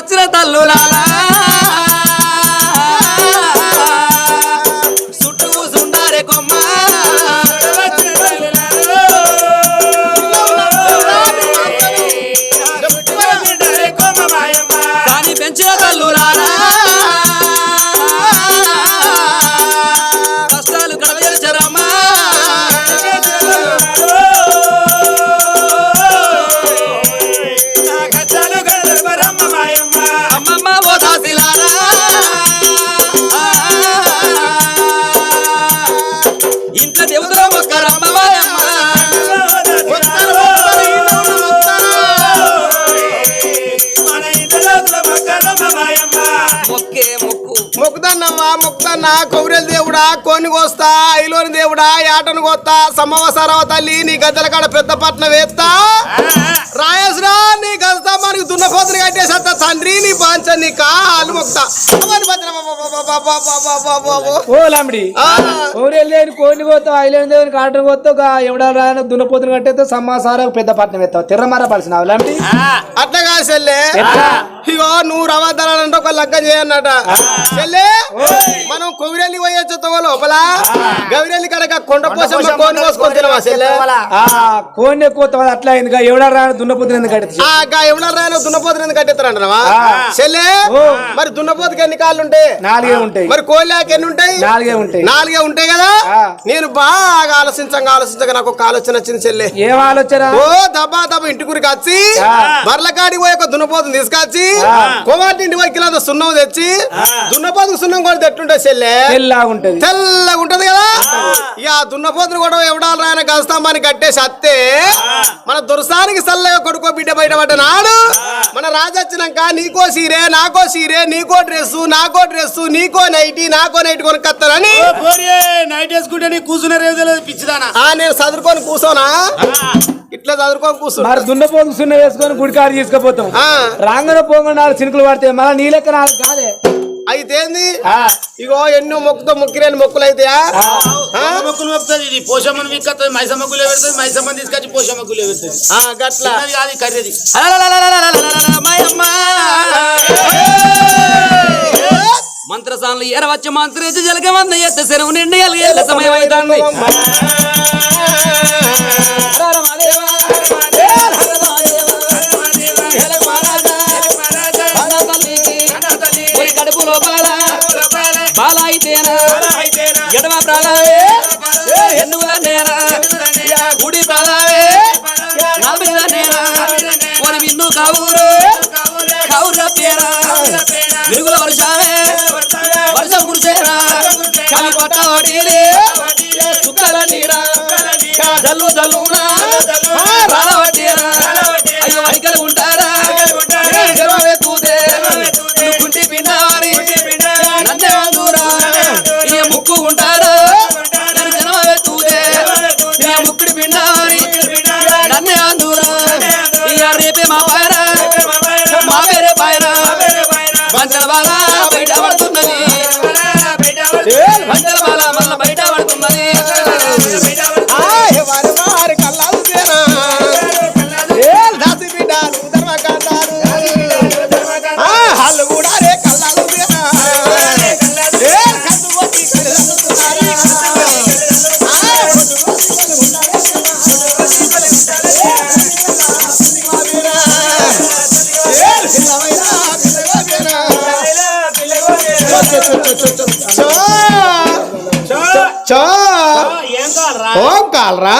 వచ్చిన తల్లులాలా నా మొక్కుదన్నా దేవుడా కోని కోస్తా ఐలోని దేవుడా యాటను కోస్తా సమ్మవసరవ తల్లి నీ గద్దెల కాడ పెద్ద పట్నం వేస్తా. రాయసరా నీ కలుతా మనకి దున్నపోతులు కట్టేసేస్తా తండ్రి నీ పాంచ నీ కాలు మొక్తా. ఓ లాంబడి పోతావు ఐలేని దేవుని కాటను కోస్తావు ఎవడా రాయన దున్నపోతులు కట్టేస్తే సమాసార పెద్ద పట్నం ఎత్తావు. తిరమార పలిసిన లాంటి అట్లా కాదు సెల్లే ఇగో నువ్వు రవాదాలంటే ఒక లగ్గం చేయన్నట సెల్లే మనం కొవిరెల్లి పోయొచ్చు లోపల గవిరెల్లి కనుక కొండ పోసం కోని కోసుకొని తినవా సెల్లే కోని కోస్తావు అట్లా ఎందుకు? ఎవడ రాయన దున్నపోతుని ఎందుకు కట్టేసి ఆ గా ఎవడన్నా రాయన దున్నపోతుని ఎందుకు కట్టెత్తారంటవా ఆ. చెల్లె. మరి దున్నపోతుకి ఎన్ని కాళ్ళు ఉంటాయి? నాలుగే ఉంటాయి. మరి కోళ్ళకి ఎన్ని ఉంటాయి? నాలుగే ఉంటాయి. నాలుగే ఉంటాయి కదా. నేను బాగా ఆలోచించంగా ఆలోచించగా నాకు ఒక ఆలోచన వచ్చింది చెల్లె. ఏం ఆలోచన? ఓ దబ్బా దబ్బా ఇంటి గురికి వచ్చి. బర్లకాడికి పోయి ఒక దున్నపోతుని తీసుకొచ్చి. కోమాటి ఇంటి పోయి కిలో సున్నం తెచ్చి దున్నపోతుకు సున్నం కూడా తెట్టుంటే చెల్లె. తెల్లా ఉంటది. తెల్లగా ఉంటది కదా? ఇక ఆ దున్నపోతును కూడా ఎవడాలు రాయన గస్తాంబాని కట్టేసి అత్తే మన దురసానికి సల్లగా కొడుకో బిడ్డ బయటపడ్డ నాడు మన రాజొచ్చినాక నీకో సీరే నాకో సీరే నీకో డ్రెస్ నాకో డ్రెస్ నీకో నైటీ నాకో నైట్ కొనుక్కొస్తానని నైట్ వేసుకుంటే నీ తెలియదు పిచ్చిదానా. ఆ నేను చదువుకొని కూర్చోనా ఇట్లా చదువుకొని కూర్చో మరి దున్నపోతు సున్న వేసుకొని గుడికాడు తీసుకుపోతాం. ఆ, రాంగన పోంగ నాలుగు చినుకులు పడితే మళ్ళీ నీ లెక్క నాలుగు కాదే. అయితే ఏంది ఆ, ఇగో ఎన్నో మొక్కుతో మొక్కిరేని మొక్కులు అయితాయా ఆ? మొక్కులు మొక్కుతుంది ఇది. పోషమ్మను విక్కతుంది మైసమ్మకులే పెడుతుంది మైసమ్మని తీసుకొచ్చి పోషమ్మకులే పెడుతుంది. ఆ, గట్ల. ఈ కర్రీది. మంత్రసాన్లు ఎరవచ్చి మంత్రించి జలక మంద ఎత్త సెరువు నిండి సమయం అవుతుంది కావుర పేరా మిరుగుల వర్షావే వర్షం కురిసేరా కవి కొట్టవడీలే చుక్కల నీరా జల్లు జల్లునా. రాలవడ్డీరా అయ్యో వైకలు ఓం కాలరా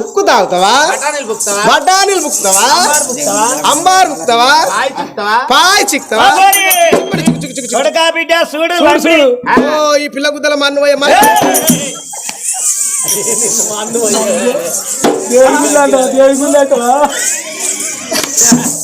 ఉక్కు తాగుతావా? బఠానీలు బుక్తావా అంబార్ బుక్తావా పాయ్ చిక్తావా? ఈ పిల్ల గుద్దల మన్వయ్య దేవుడి దేవుడి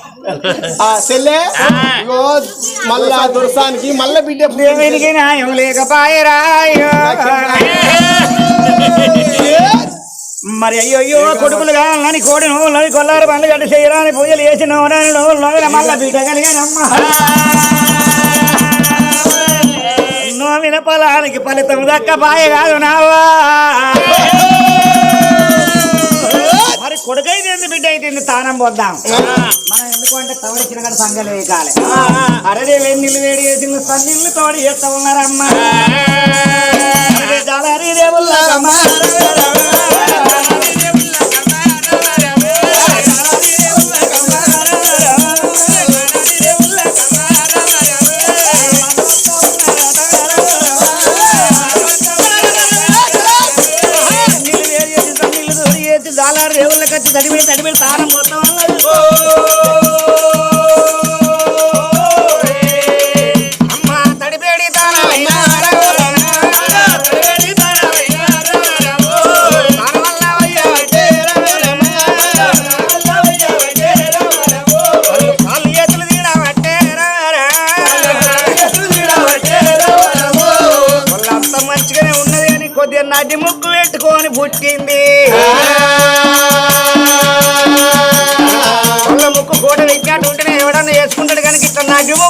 ఆ చెల్లె మళ్ళా దురసానికి మళ్ళా బిడ్డ దేవునికి న్యాయం లేకపాయరాయో మరి అయ్యో అయ్యో కొడుకులు కావాలని కోడి నువ్వులని కొల్లారు పనులు గడ్డ చేయరాని పూజలు చేసి నువ్వులు నవ్వుల మళ్ళా బిడ్డ కలిగానమ్మా. నోమిన పొలానికి ఫలితం దక్క పాయ కాదు నావా. ఎందు బిడ్డ అయితే తానం పోద్దాం? మనం ఎందుకంటే తవడిచిన కానీ సంగలు వేయకాలి. అరే వెన్నీళ్ళు వేడి చేసిన సన్నీళ్ళు తోడి చేస్తా ఉన్నారమ్మా.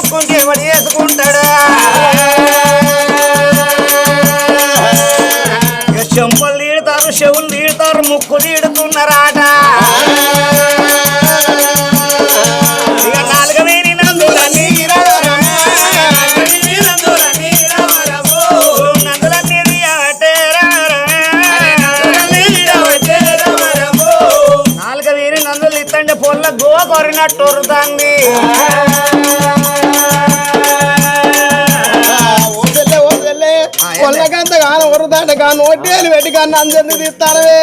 ఇట్లా నది ముక్కు ఉంటే ఎవడు వేసుకుంటాడు? ఇక చెంపలు తీడతారు చెవులు తీడతారు ముక్కు కొల్లకంత కాను వరదాట కాను వడ్డీలు పెట్టి కానీ అందరినీ తీస్తారవే?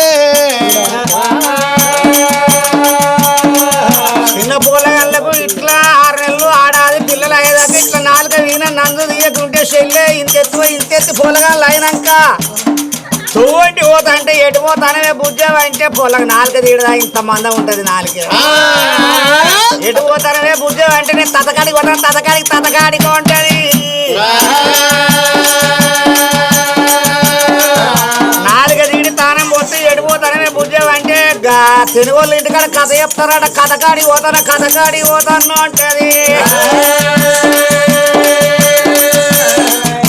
చిన్న పూలగల్లకు ఇట్లా ఆరు నెలలు ఆడాది పిల్లలు అయ్యేదాకా ఇట్లా నాలుక వీణ నందు తీయకుంటే చెల్లె ఇంతెత్తు ఇంతెత్తి పూలగాళ్ళు అయినాక. చూవండి పోతా అంటే ఎటు పోతానమే బుజ్జావా అంటే పొలం నాలుక తీయడా ఇంత మందం ఉంటది నాలుక. ఎటు పోతానమే బుజ్జావా అంటే నేను తతకాడికి పోతాను తతకాడికి తతకాడికి ఉంటది. తెలుగు ఇంటికాడ కథ చెప్తారట కథకాడి పోతాను కథకాడి పోతాను అంటది.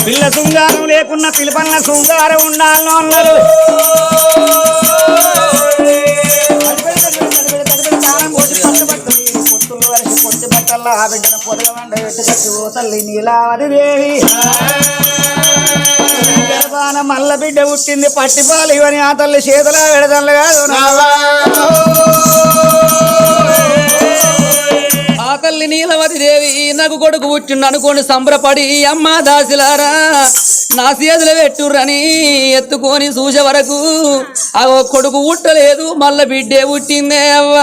పిల్ల శృంగారం లేకున్నా పిలుపన్న శృంగారం ఉండాలని అన్నారు నీలావతి దేవి గర్భాన మల్ల బిడ్డ పుట్టింది పట్టిపాలు ఇవని ఆ తల్లి చేతుల విడదల్లు కాదు. ఆ తల్లి నీలవతి దేవి నాకు కొడుకు పుట్టిండు అనుకోని సంబరపడి అమ్మ దాసిలారా నా చేతులు పెట్టుర్రని ఎత్తుకొని చూసే వరకు ఆ కొడుకు పుట్టలేదు మల్ల బిడ్డే పుట్టిందే అవ్వ.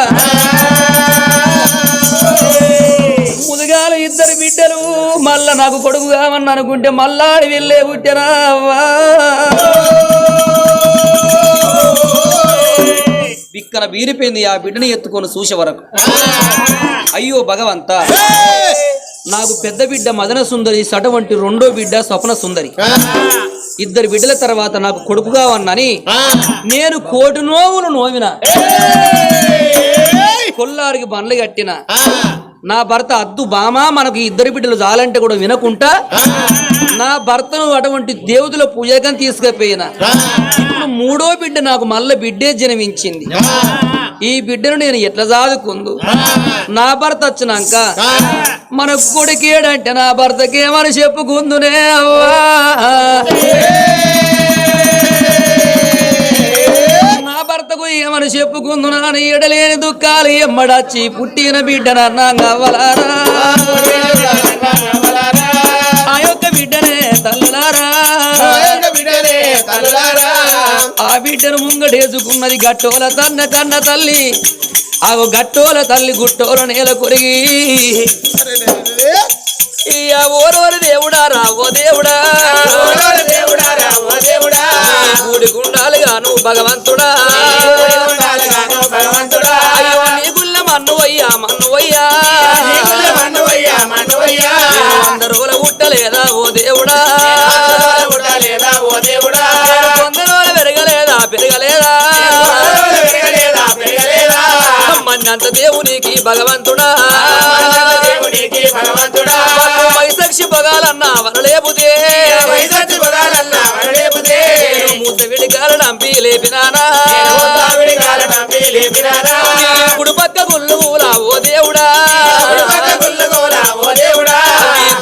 ముదుగాల ఇద్దరు బిడ్డలు మళ్ళా నాకు కొడుకు కావని అనుకుంటే మళ్ళా వెళ్ళే పుట్టినా? అవ్వా బిక్కన బీరిపోయింది ఆ బిడ్డని ఎత్తుకొని చూసే వరకు. అయ్యో భగవంత. నాకు పెద్ద బిడ్డ మదన సుందరి సటువంటి రెండో బిడ్డ స్వప్న సుందరి. ఇద్దరు బిడ్డల తర్వాత నాకు కొడుకుగా ఉన్నని నేను కోటి నోవులు నోవిన. కొల్లారికి బండ్లు కట్టిన. నా భర్త అద్దు బామా మనకు ఇద్దరు బిడ్డలు చాలంటే కూడా వినకుంటా? నా భర్తను అటువంటి దేవుతుల పూజకం తీసుకుపోయిన. ఇప్పుడు మూడో బిడ్డ నాకు మళ్ళీ బిడ్డే జన్మించింది. ఈ బిడ్డను నేను ఎట్లా సాదుకుందు? నా భర్త వచ్చినాక మన కొడుకేడంటే నా భర్తకేమని చెప్పుకుందునే అవ్వా? భర్తకు ఏమని చెప్పుకుందు నాని ఎడలేని దుఃఖాలు ఎమ్మడచ్చి పుట్టిన బిడ్డనన్నా గవ్వలారా ఆ యొక్క బిడ్డనే తల్లులారా? ఆ బిడ్డను ముంగడేసుకున్నది గట్టోల తన్న కన్న తల్లి. ఆ గట్టోల తల్లి గుట్టోల నేల కొరిగి. ఓరోరి దేవుడా రావో దేవుడా? దేవుడా కూడి గుండాలు గాను భగవంతుడా. అయ్యో నీ గుళ్ళ మన్నువయ్యా మన్నువయ్యా. అందరూ ఉట్టలేదా ఓ దేవుడా. పెరగలేదా పెరగలేదా. భగవంతుడా. కాల నంపి లేపినానా? ఇప్పుడు పక్క గుళ్ళు ఓ దేవుడా?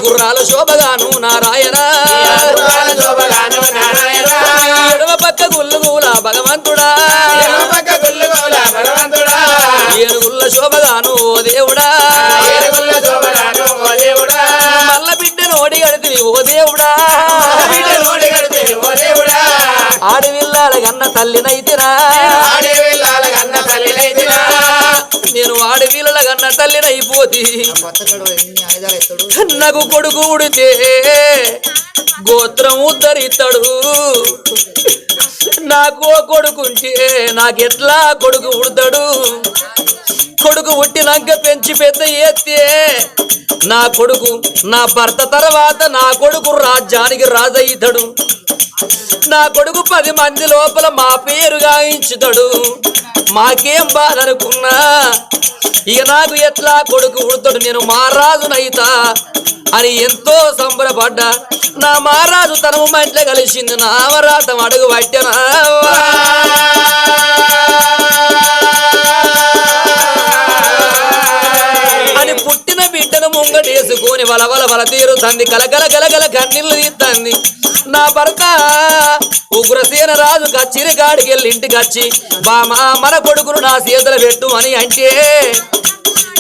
గుర్రాల శోభగాను నారాయణ. నాకు కొడుకు ఉడితే గోత్రం ఉద్ధరిస్తాడు నాకు ఓ కొడుకుంటే నాకెట్లా కొడుకు ఉడతాడు? కొడుకు పుట్టినాక పెంచి పెద్ద ఎత్తే నా కొడుకు నా భర్త తర్వాత నా కొడుకు రాజ్యానికి రాజయితాడు నా కొడుకు పది మంది లోపల మా పేరు గాయించుతాడు మాకేం బాధ అనుకున్నా? ఇక నాకు ఎట్లా కొడుకు ఉడతాడు? నేను మహారాజునైతా అని ఎంతో సంబరపడ్డా. నా మహారాజు తనము మా ఇంట్లో కలిసింది. నా అడుగు పట్టనా. అని పుట్టిన బిడ్డను ముంగటేసుకొని వలవల వల తీరుతంది. కలకల కలకల కన్నీళ్ళు తీస్తుంది నా భర్త ఉగ్రసేన రాజు కచ్చిరి కాడికి వెళ్ళి ఇంటికి వచ్చి బామా మన కొడుకును నా చేతులు పెట్టు అని అంటే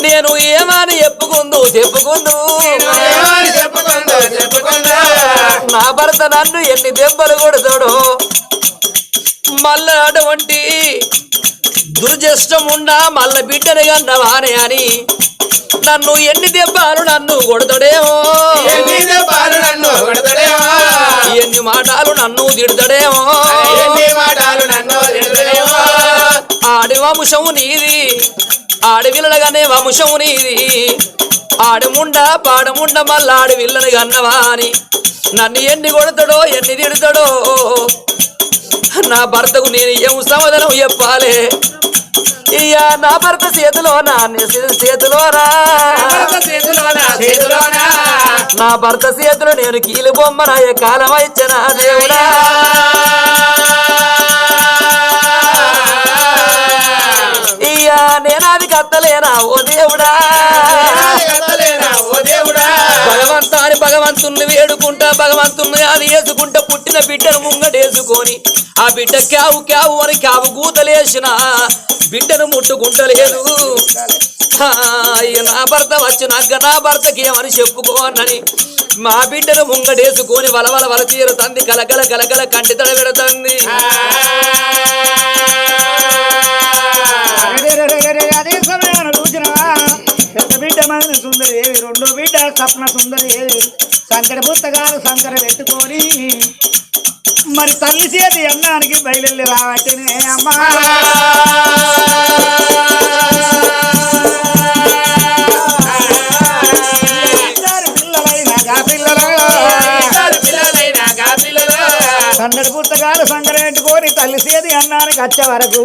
నేను ఏమని చెప్పుకుందు చెప్పుకుందు. నా భర్త నన్ను ఎన్ని దెబ్బలు కొడతాడో. మళ్ళా అటువంటి దుర్జష్టం ఉన్నా మళ్ళా బిడ్డని కన్నవానే అని నన్ను ఎన్ని దెబ్బలు నన్ను కొడతాడేమో. ఎన్ని దెబ్బలు నన్ను కొడతాడేమో. ఎన్ని మాటలు నన్ను తిడతాడేమో. ఎన్ని మాటలు నన్ను తిడతాడేమో. ఆడి వంశము నీది. ఆడవిల్లగానే వంశము నీది ఆడముండ పాడముండ మళ్ళా ఆడవిల్లని కన్నవా అని. నన్ను ఎన్ని కొడతాడో ఎన్ని తిడతాడో నా భర్తకు నేను ఏం సమాధానం చెప్పాలి? ఇయ్యా నా భర్త చేతిలో నా చేతిలోనా? నా భర్త చేతిలో నేను కీలు కాలం ఇచ్చనా దేవుడా ఎత్తలేనా ఓ దేవుడా? కదలేనా ఓ దేవుడా అని భగవంతుణ్ణి వేడుకుంటా భగవంతుణ్ణి అది వేసుకుంటా పుట్టిన బిడ్డను ముంగటేసుకొని ఆ బిడ్డ క్యావు క్యావు అని క్యావు గూతలేసిన బిడ్డను ముట్టుకుంటలేదు. నా భర్త వచ్చినాక నా భర్తకి ఏమని చెప్పుకోనని మా బిడ్డను ముంగడేసుకొని వలవల వల తీరుతంది కలకల కలకల కంటి తడ పెడుతుంది. దేవి రెండో బిడ్డ సప్న సుందరి సంకట పుస్తకాలు సంకర పెట్టుకొని మరి తల్లి చేతి అన్నానికి బయలుల్లి రావటనే అమ్మా. సందడి పుస్తకాలు సంకరేటుకోని తల్లి సేది అన్నానికి వచ్చే వరకు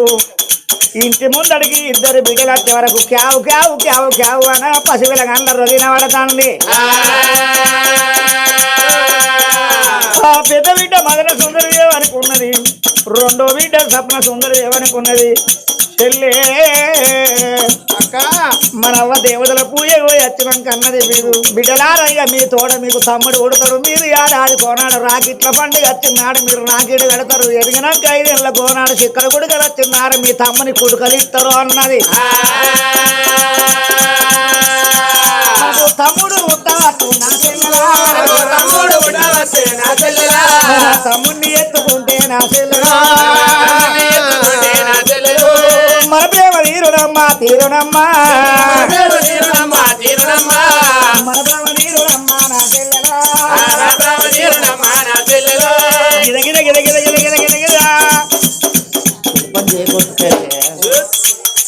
ఇంటి ముందడికి ఇద్దరు బిడ్డలు వచ్చే వరకు క్యావు క్యావు క్యావు క్యావు అన పసిపిల్ల గంట రొగిన ఆ పెద్ద బిడ్డ మదన సుందరి అనుకున్నది రెండో బిడ్డ సప్న సుందరి ఏమనుకున్నది చెల్లే అక్క మన అవ్వ దేవతల పూజ పోయి వచ్చినాక అన్నది మీరు. బిడ్డలారయ్య మీ తోడ మీకు తమ్ముడు కొడతాడు మీరు ఏడాది కోనాడు రాకిట్ల పండుగ వచ్చినాడు మీరు రాకిడు పెడతారు ఎదిగినాక ఐదేళ్ళ కోనాడు చిక్కల గుడికలు వచ్చినారు మీ తమ్ముని కుడుకలు ఇస్తారు అన్నది. తమ్ముడు తమ్ముడు తమ్ముడిని ఎత్తుకుంటే నా చెల్లెలా? తీరునమ్మా. తీరునమ్మా తీరునమ్మా మన ప్రేమ తీరునమ్మా నా చెల్లెలా నా ప్రేమ తీరునమ్మా నా చెల్లెలు గిద గిద గిద గిద గిద గిద గిద గిద.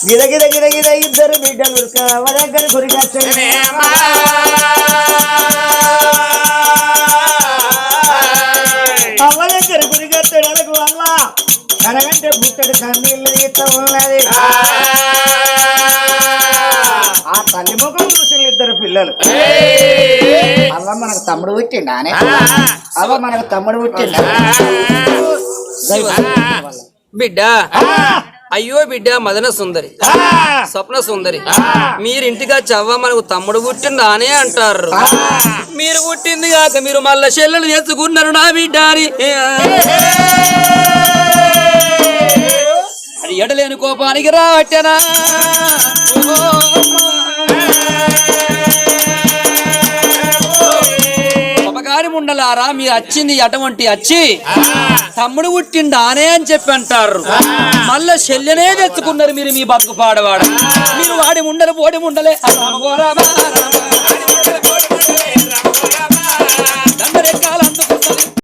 గిద గిద గిద గిద ఇద్దరు బిడ్డలు కావ దగ్గర గురికొచ్చే అమ్మా. అవ్వ కనగంటే బుట్టడి కన్నీళ్ళు ఇట్ట ఉన్నది. పిల్లలు. అవ్వ మనకు తమ్ముడు పుట్టిండా అవ్వ మనకు తమ్ముడు పుట్టిండా? బిడ్డ. అయ్యో బిడ్డ మదన సుందరి. స్వప్న సుందరి. మీరింటిగా చవ్వ మనకు తమ్ముడు పుట్టిందా అని అంటారు. మీరు పుట్టింది కాక మీరు మళ్ళా చెల్లెలు తెచ్చుకున్నారు నా బిడ్డ అని. అది ఎడలేని కోపానికి రావట్టెనా ఉండలారా మీరు వచ్చింది అటువంటి వచ్చి తమ్ముడు పుట్టిండానే అని చెప్పి అంటారు. మళ్ళా శల్యనే తెచ్చుకున్నారు మీరు మీ బతుకు పాడవాడు. మీరు వాడి ముండలు పోడి ముండలే. రామ రామ.